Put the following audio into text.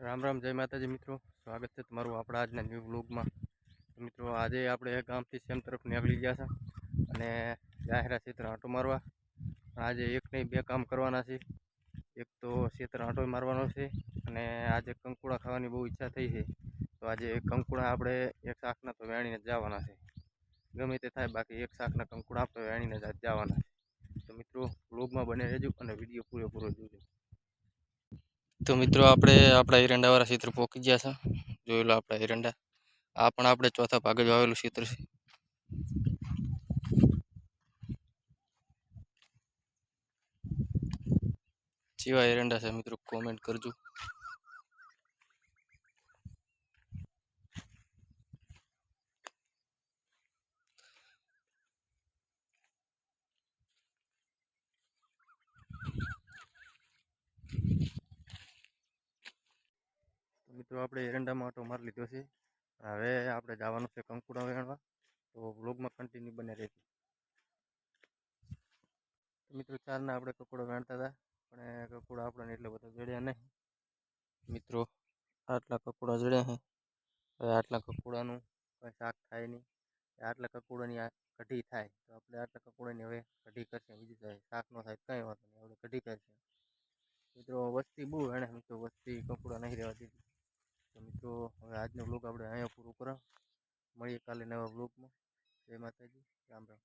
રામ રામ, જય માતાજી મિત્રો. સ્વાગત છે તમારું આપણા આજના ન્યૂ બ્લોગમાં મિત્રો, આજે આપણે ગામથી સેમ તરફ નીકળી ગયા છે અને જાહેરા ક્ષેત્ર આંટો મારવા. આજે એક નહીં, બે કામ કરવાના છે. એક તો ક્ષેત્ર આંટો મારવાનો છે અને આજે કંકુડા ખાવાની બહુ ઈચ્છા થઈ છે. તો આજે કંકુડા આપણે એક શાકના તો વેણીને જ જવાના છે. ગમે તે થાય, બાકી એક શાકના કંકુડા આપણે વેણીને જ જવાના છે. તો મિત્રો વ્લોગમાં બને રહેજો અને વીડિયો પૂરેપૂરો જોજો. તો મિત્રો આપણે આપણા એરંડાવાળા ચિત્ર પહોંચી ગયા છે. જોઈ આપણા એરંડા. આ પણ આપણે ચોથા ભાગે જ આવેલું ચિત્ર છે. જેવા એરંડા છે મિત્રો કોમેન્ટ કરજો. મિત્રો, આપણે એરંડામાં ઓટો મારી લીધો છે. હવે આપણે જવાનું છે કંકુડા વેણવા. તો બ્લોગમાં કન્ટિન્યુ બને રહેતી મિત્રો ચારના આપણે કકોડા વેણતા હતા. પણ એ કકોડા આપણને એટલે બધા જડ્યા નહીં. મિત્રો, આટલા કકુડા જડ્યા છે હવે આટલા કકુડાનું કંઈ શાક થાય નહીં. આટલા કકોડાની કઢી થાય. તો આપણે આટલા કકુડાની હવે કઢી કરશે. બીજું થાય શાક ન થાય કંઈ વાંધો નહીં. આપણે કઢી કરશે. મિત્રો, વસ્તી બહુ એને મિત્રો. વસ્તી કકુડા નહીં રહેવા દીધી. તો મિત્રો, હવે આજનો બ્લોગ આપણે અહીંયા પૂરો કરો મળીએ કાલે નવા બ્લોગમાં જય માતાજી. રામ રામ.